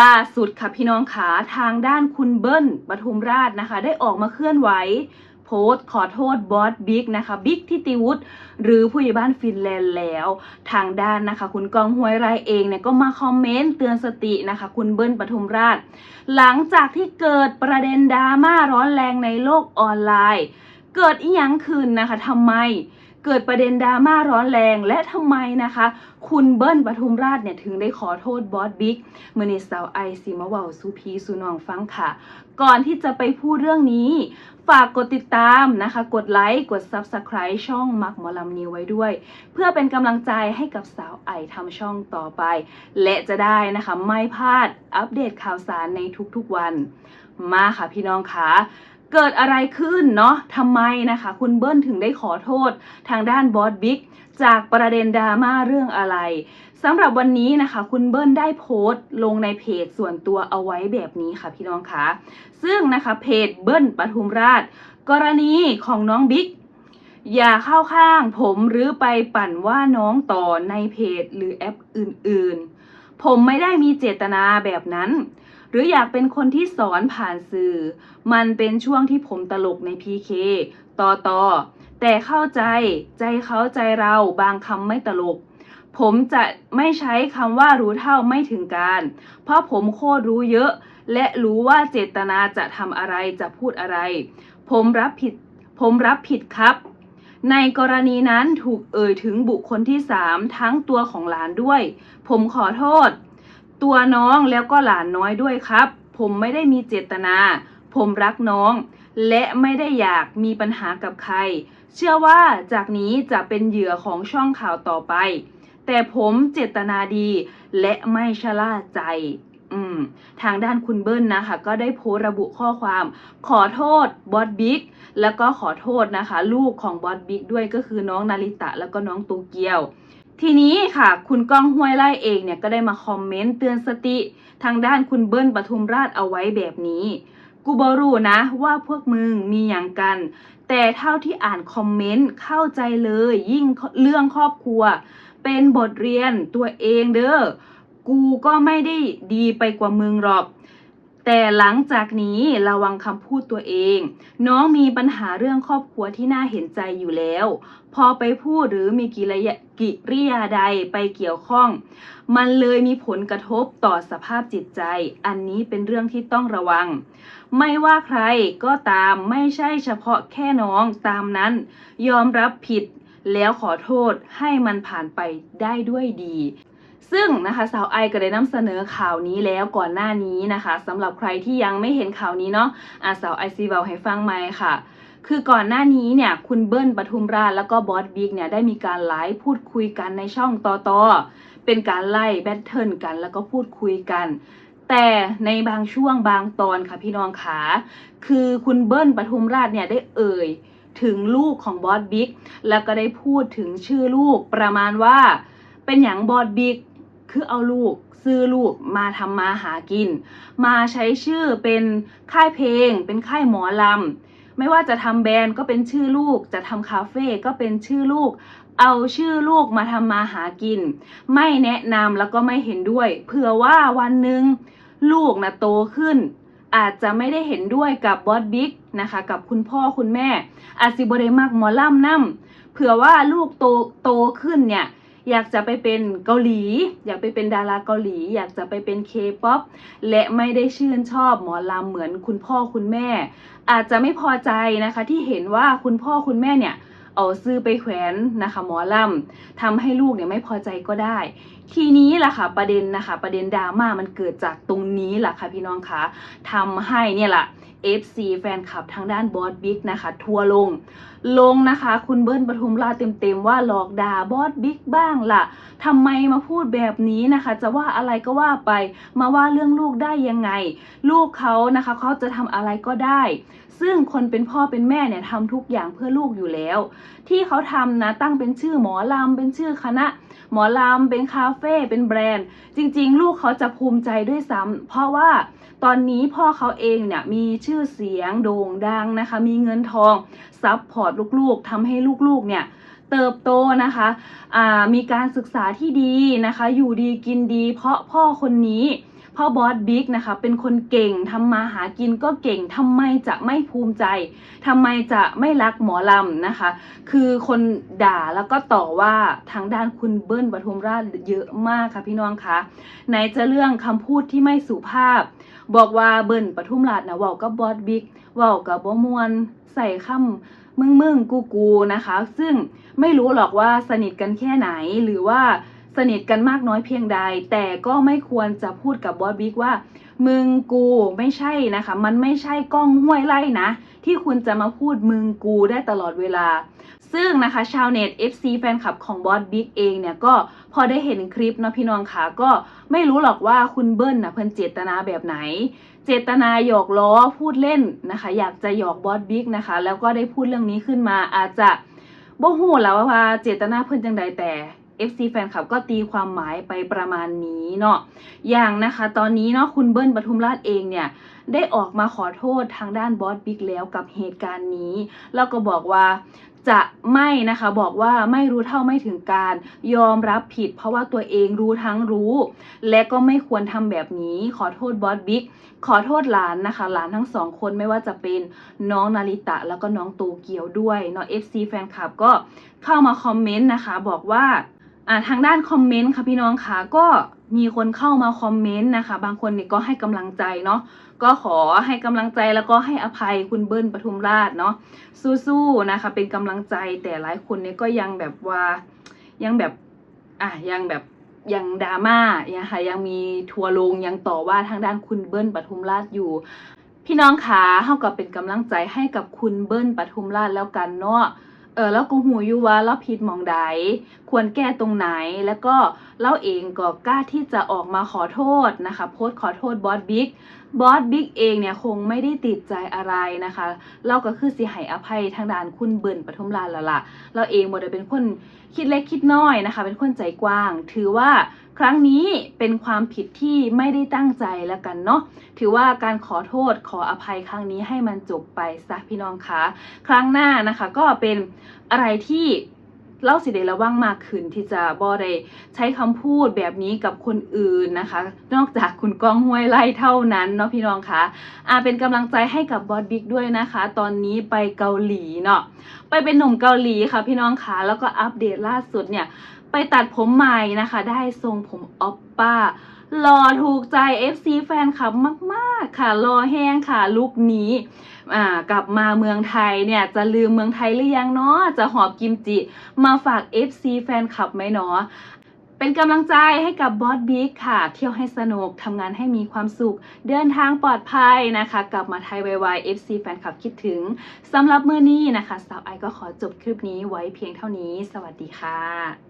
ล่าสุดค่ะพี่น้องขาทางด้านคุณเบิ้ลปทุมราชนะคะ ได้ออกมาเคลื่อนไหว โพสต์ขอโทษบอสบิ๊กนะคะบิ๊กทิติวุฒิหรือผู้ใหญ่บ้านฟินแลนด์แล้ว ทางด้านนะคะ คุณกองห้วยไร่เองเนี่ยก็มาคอมเมนต์เตือนสตินะคะ คุณเบิ้ลปทุมราช หลังจากที่เกิดประเด็นดราม่าร้อนแรงในโลกออนไลน์ เกิดอีหยังขึ้นนะคะทำไม เกิดประเด็นดราม่าร้อนแรงและทำไมนะคะ คุณเบิ้ลปทุมราชเนี่ยถึงได้ขอโทษบอสบิ๊กเมื่อในสาวไอซีมาว่าสุพีสุนองฟังค่ะ ก่อนที่จะไปพูดเรื่องนี้ ฝากกดติดตามนะคะ กดไลค์กด Subscribe ช่องมักหมอลำนิวไว้ด้วย เพื่อเป็นกำลังใจให้กับสาวไอทำช่องต่อไป และจะได้นะคะไม่พลาดอัปเดตข่าวสารในทุกๆวัน มาค่ะพี่น้องคะ เกิดอะไรขึ้นเนาะทำไมนะคะ คุณเบิ้ลถึงได้ขอโทษทางด้านบอสบิ๊กจากประเด็นดราม่าเรื่องอะไรสำหรับวันนี้นะคะ คุณเบิ้ลได้โพสต์ลงในเพจส่วนตัวเอาไว้แบบนี้ค่ะพี่น้องคะซึ่งนะคะเพจเบิ้ลปทุมราช กรณีของน้องบิ๊กอย่าเข้าข้างผมหรือไปปั่นว่าน้องต่อในเพจหรือแอปอื่นๆ ผมไม่ได้มีเจตนาแบบนั้น หรืออยากเป็นคนที่สอนผ่านสื่อ มันเป็นช่วงที่ผมตลกใน PK ต่อต่อแต่เข้าใจใจเขาใจเราบางคำไม่ตลก ผมจะไม่ใช้คำว่ารู้เท่าไม่ถึงการ เพราะผมโคตรรู้เยอะ และรู้ว่าเจตนาจะทำอะไรจะพูดอะไร ผมรับผิด ผมรับผิดครับในกรณีนั้นถูกเอ่ยถึงบุคคลที่สามทั้งตัวของหลานด้วย ผมขอโทษ ตัวน้องแล้วก็หลานน้อยด้วยครับ ผมไม่ได้มีเจตนา ผมรักน้อง และไม่ได้อยากมีปัญหากับใคร เชื่อว่าจากนี้จะเป็นเหยื่อของช่องข่าวต่อไป แต่ผมเจตนาดีและไม่ชะล่าใจทางด้านคุณเบิ้ลนะคะ ก็ได้โพสระบุข้อความ ขอโทษบอสบิ๊กแล้วก็ขอโทษนะคะ ลูกของบอสบิ๊กด้วยก็คือน้องนาริตะแล้วก็น้องโตเกียว ทีนี้ค่ะคุณก้องห้วยไล่เองเนี่ยก็ได้มาคอมเมนต์เตือนสติ ทางด้านคุณเบิ้ลปทุมราชเอาไว้แบบนี้ กูบรู้นะว่าพวกมึงมีอย่างกัน แต่เท่าที่อ่านคอมเมนต์เข้าใจเลยยิ่งเรื่องครอบครัว เป็นบทเรียนตัวเองเด้อกูก็ไม่ได้ดีไปกว่ามึงหรอก แต่หลังจากนี้ระวังคำพูดตัวเอง น้องมีปัญหาเรื่องครอบครัวที่น่าเห็นใจอยู่แล้ว พอไปพูดหรือมีกิริยากิริยาใดไปเกี่ยวข้อง มันเลยมีผลกระทบต่อสภาพจิตใจ อันนี้เป็นเรื่องที่ต้องระวัง ไม่ว่าใครก็ตามไม่ใช่เฉพาะแค่น้องตามนั้น ยอมรับผิดแล้วขอโทษให้มันผ่านไปได้ด้วยดี ซึ่งนะคะสาวไอก็ได้นำเสนอข่าวนี้แล้วก่อนหน้านี้นะคะสำหรับใครที่ยังไม่เห็นข่าวนี้เนาะอาสาวไอซีเบลให้ฟังไหมค่ะ คือก่อนหน้านี้เนี่ยคุณเบิ้ลปทุมราชแล้วก็บอสบิ๊กเนี่ยได้มีการไลฟ์พูดคุยกันในช่องต่อต่อเป็นการไล่แบทเทิลกันแล้วก็พูดคุยกันแต่ในบางช่วงบางตอนค่ะพี่น้องขาคือคุณเบิ้ลปทุมราชเนี่ยได้เอ่ยถึงลูกของบอสบิ๊กแล้วก็ได้พูดถึงชื่อลูกประมาณว่า เป็นอย่างบอสบิ๊ก คือเอาลูกซื้อลูกมาทำมาหากิน มาใช้ชื่อเป็นค่ายเพลง เป็นค่ายหมอลำไม่ว่าจะทำแบรนด์ก็เป็นชื่อลูก จะทำคาเฟ่ก็เป็นชื่อลูก เอาชื่อลูกมาทำมาหากิน ไม่แนะนำแล้วก็ไม่เห็นด้วย เผื่อว่าวันหนึ่งลูกนะโตขึ้น อาจจะไม่ได้เห็นด้วยกับบอสบิ๊กนะคะ กับคุณพ่อคุณแม่ อาจสิบได้มักหมอล่ำนํเผื่อว่าลูกโตโตขึ้นเนี่ย อยากจะไปเป็นเกาหลี อยากไปเป็นดาราเกาหลี อยากจะไปเป็นเคป๊อปและไม่ได้ชื่นชอบหมอลำเหมือนคุณพ่อคุณแม่ อาจจะไม่พอใจนะคะที่เห็นว่าคุณพ่อคุณแม่เนี่ยเอาซื้อไปแขวนนะคะหมอลำทำให้ลูกเนี่ยไม่พอใจก็ได้ ทีนี้ล่ะค่ะประเด็นนะคะประเด็นดราม่ามันเกิดจากตรงนี้แหละค่ะพี่น้องคะทำให้เนี่ยล่ะ FC แฟนคลับทางด้านบอสบิ๊กนะคะทัวร์ลง ลงนะคะคุณเบิ้ลปทุมราชเต็มๆว่าหลอกด่าบอสบิ๊กบ้างล่ะทำไมมาพูดแบบนี้นะคะ จะว่าอะไรก็ว่าไปมาว่าเรื่องลูกได้ยังไง ลูกเขานะคะเขาจะทำอะไรก็ได้ ซึ่งคนเป็นพ่อเป็นแม่เนี่ยทำทุกอย่างเพื่อลูกอยู่แล้ว ที่เขาทำนะตั้งเป็นชื่อหมอลำเป็นชื่อคณะหมอลำเป็นคาเฟ่เป็นแบรนด์ จริง ๆ ลูกเขาจะภูมิใจด้วยซ้ำเพราะว่าตอนนี้พ่อเขาเองเนี่ยมีชื่อเสียงโด่งดังนะคะ มีเงินทองซับพอร์ตลูกๆทำให้ลูกๆเนี่ยเติบโตนะคะมีการศึกษาที่ดีนะคะ อยู่ดีกินดี เพราะพ่อคนนี้พราะบอสบิ๊กนะคะเป็นคนเก่งทำมาหากินก็เก่งทำไมจะไม่ภูมิใจทำไมจะไม่รักหมอลำนะคะ คือคนด่าแล้วก็ต่อว่าทางด้านคุณเบิ้ลปทุมราชเยอะมากค่ะพี่น้องคะไหนจะเรื่องคำพูดที่ไม่สุภาพ บอกว่าเบิ้นปทุมราชนะเว้ากับบอสบิ๊กเว้ากับบ่มวนใส่คำมึงมึงกูกูนะคะ ซึ่งไม่รู้หรอกว่าสนิทกันแค่ไหนหรือว่าสนิทกันมากน้อยเพียงใด แต่ก็ไม่ควรจะพูดกับบอสบิ๊กว่า มึงกูไม่ใช่นะคะ มันไม่ใช่กล้องห้วยไล่นะ ที่คุณจะมาพูดมึงกูได้ตลอดเวลา ซึ่งนะคะชาวเน็ต FC แฟนคลับของบอสบิ๊กเองเนี่ยก็พอได้เห็นคลิปเนาะพี่น้องค่ะก็ไม่รู้หรอกว่าคุณเบิ้ลนะเพิ่นเจตนาแบบไหน เจตนาหยอกล้อพูดเล่นนะคะ อยากจะหยอกบอสบิ๊กนะคะ แล้วก็ได้พูดเรื่องนี้ขึ้นมาอาจจะบ่ฮู้แล้วว่าเจตนาเพิ่นจังใดแต่ FC แฟนคลับก็ตีความหมายไปประมาณนี้เนาะอย่างนะคะ ตอนนี้เนาะคุณเบิ้ลปทุมราชเองเนี่ยได้ออกมาขอโทษทางด้านบอสบิ๊กแล้วกับเหตุการณ์นี้ แล้วก็บอกว่าจะไม่นะคะบอกว่าไม่รู้เท่าไม่ถึงการยอมรับผิด เพราะว่าตัวเองรู้ทั้งรู้ และก็ไม่ควรทำแบบนี้ ขอโทษบอสบิ๊กขอโทษหลานนะคะ หลานทั้งสองคนไม่ว่าจะเป็นน้องนาริตะแล้วก็น้องโตเกียวด้วยเนาะ FC แฟนคลับก็เข้ามาคอมเมนต์นะคะ บอกว่า อ่าทางด้านคอมเมนต์ค่ะพี่น้องค่ะก็มีคนเข้ามาคอมเมนต์นะคะ บางคนเนี่ยก็ให้กำลังใจเนาะก็ขอให้กำลังใจแล้วก็ให้อภัยคุณเบิ้ลปทุมราชเนาะสู้ๆนะคะ เป็นกำลังใจแต่หลายคนเนี่ยก็ยังแบบว่ายังแบบอะยังแบบยังดราม่ายังค่ะยังมีทัวร์ลงยังต่อว่าทางด้านคุณเบิ้ลปทุมราชอยู่ พี่น้องคะเฮาก็เป็นกำลังใจให้กับคุณเบิ้ลปทุมราชแล้วกันเนาะ เออแล้วก็หูอยู่ว่าเราผิดมองใด ควรแก้ตรงไหน แล้วก็เราเองก็กล้าที่จะออกมาขอโทษนะคะ โพสต์ขอโทษบอสบิ๊ก บอสบิ๊กเองเนี่ยคงไม่ได้ติดใจอะไรนะคะ เราก็คือสิให้อภัยทางด้านคุณเบิ่นปทุมราแล้วล่ะ เราเองบ่ได้เป็นคนคิดเล็กคิดน้อยนะคะ เป็นคนใจกว้าง ถือว่า ครั้งนี้เป็นความผิดที่ไม่ได้ตั้งใจแล้วกันเนาะถือว่าการขอโทษขออภัยครั้งนี้ให้มันจบไปซะพี่น้องคะครั้งหน้านะคะ ก็เป็นอะไรที่เล่าสิได้ระวังมากขึ้นที่จะบ่ได้ใช้คำพูดแบบนี้กับคนอื่นนะคะ นอกจากคุณก้องห้วยไล่เท่านั้นเนาะพี่น้องคะอาเป็นกำลังใจให้กับบอสบิ๊กด้วยนะคะ ตอนนี้ไปเกาหลีเนาะไปเป็นหนุ่มเกาหลีค่ะพี่น้องคะแล้วก็อัปเดตล่าสุดเนี่ย ไปตัดผมใหม่นะคะ ได้ทรงผมออปป้ารอถูกใจ FC แฟนคลับมากๆ ค่ะรอแห้งค่ะลุคนี้อ่ากลับมาเมืองไทยเนี่ยจะลืมเมืองไทยหรือยังเนาะจะหอบกิมจิ มาฝาก FC แฟนคลับไหมเนาะเป็นกำลังใจให้กับบอสบิ๊กค่ะ เที่ยวให้สนุกทำงานให้มีความสุข เดินทางปลอดภัยนะคะ กลับมาไทยไวๆ FC แฟนคลับคิดถึงสำหรับเมื้อนี้นะคะ สาวไอก็ขอจบคลิปนี้ไว้เพียงเท่านี้ สวัสดีค่ะ